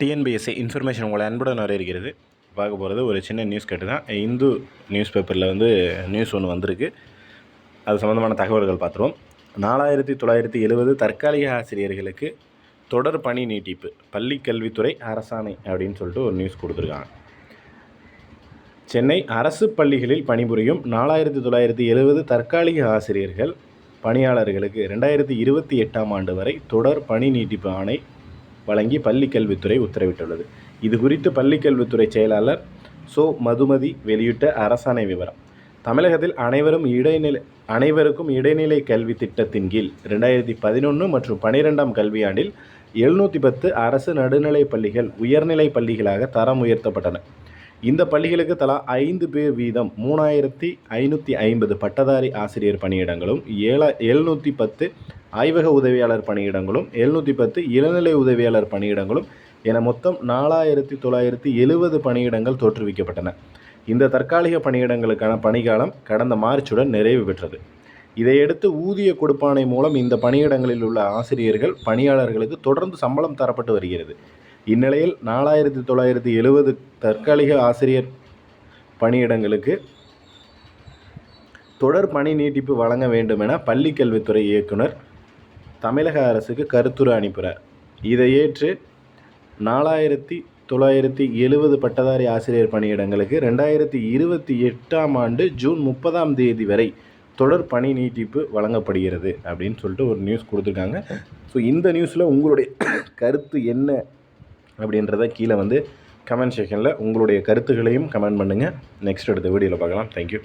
TNPSC information உங்களை அன்புடன் இருக்கிறது பார்க்க போகிறது ஒரு சின்ன நியூஸ் கட்டு தான். இந்து நியூஸ் பேப்பரில் வந்து நியூஸ் ஒன்று வந்திருக்கு. அது சம்மந்தமான தகவல்கள் பார்த்துருவோம். நாலாயிரத்தி தொள்ளாயிரத்தி எழுபது தற்காலிக ஆசிரியர்களுக்கு தொடர் பணி நீட்டிப்பு பள்ளி கல்வித்துறை அரசாணை அப்படின்னு சொல்லிட்டு ஒரு நியூஸ் கொடுத்துருக்காங்க. சென்னை அரசு பள்ளிகளில் பணிபுரியும் நாலாயிரத்தி தொள்ளாயிரத்தி எழுபது தற்காலிக ஆசிரியர்கள் பணியாளர்களுக்கு ரெண்டாயிரத்தி இருபத்தி எட்டாம் ஆண்டு வரை தொடர் பணி நீட்டிப்பு ஆணை வழங்கி பள்ளி கல்வித்துறை உத்தரவிட்டுள்ளது. இது குறித்து பள்ளி கல்வித்துறை செயலாளர் சோ. மதுமதி வெளியிட்ட அரசாணை விவரம். தமிழகத்தில் அனைவரும் இடைநிலை அனைவருக்கும் இடைநிலை கல்வி திட்டத்தின் கீழ் ரெண்டாயிரத்தி பதினொன்று மற்றும் பனிரெண்டாம் கல்வியாண்டில் எழுநூற்றி பத்து அரசு நடுநிலைப் பள்ளிகள் உயர்நிலை பள்ளிகளாக தரம் உயர்த்தப்பட்டன. இந்த பள்ளிகளுக்கு தலா ஐந்து பேர் வீதம் மூணாயிரத்தி ஐநூற்றி ஐம்பது பட்டதாரி ஆசிரியர் பணியிடங்களும் ஏழா எழுநூற்றி பத்து ஆய்வக உதவியாளர் பணியிடங்களும் எழுநூற்றி பத்து இளநிலை உதவியாளர் பணியிடங்களும் என மொத்தம் நாலாயிரத்தி தொள்ளாயிரத்தி எழுபது பணியிடங்கள் தோற்றுவிக்கப்பட்டன. இந்த தற்காலிக பணியிடங்களுக்கான பணிக்காலம் கடந்த மார்ச்சுடன் நிறைவு பெற்றது. இதையடுத்து ஊதிய கொடுப்பானை மூலம் இந்த பணியிடங்களில் உள்ள ஆசிரியர்கள் பணியாளர்களுக்கு தொடர்ந்து சம்பளம் தரப்பட்டு வருகிறது. இந்நிலையில் நாலாயிரத்தி தொள்ளாயிரத்தி எழுபது தற்காலிக ஆசிரியர் பணியிடங்களுக்கு தொடர் பணி நீட்டிப்பு வழங்க வேண்டும் என பள்ளிக்கல்வித்துறை இயக்குனர் தமிழக அரசுக்கு கருத்துரு அனுப்புகிறார் இதை ஏற்று நாலாயிரத்தி தொள்ளாயிரத்தி எழுபது பட்டதாரி ஆசிரியர் பணியிடங்களுக்கு ரெண்டாயிரத்தி இருபத்தி எட்டாம் ஆண்டு ஜூன் முப்பதாம் தேதி வரை தொடர் பணி நீட்டிப்பு வழங்கப்படுகிறது அப்படின்னு சொல்லிட்டு ஒரு நியூஸ் கொடுத்துருக்காங்க. ஸோ இந்த நியூஸில் உங்களுடைய கருத்து என்ன அப்படின்றத கீழே வந்து கமெண்ட் செக்ஷனில் உங்களுடைய கருத்துக்களையும் கமெண்ட் பண்ணுங்கள் நெக்ஸ்ட் அடுத்த வீடியோவில் பார்க்கலாம். தேங்க்யூ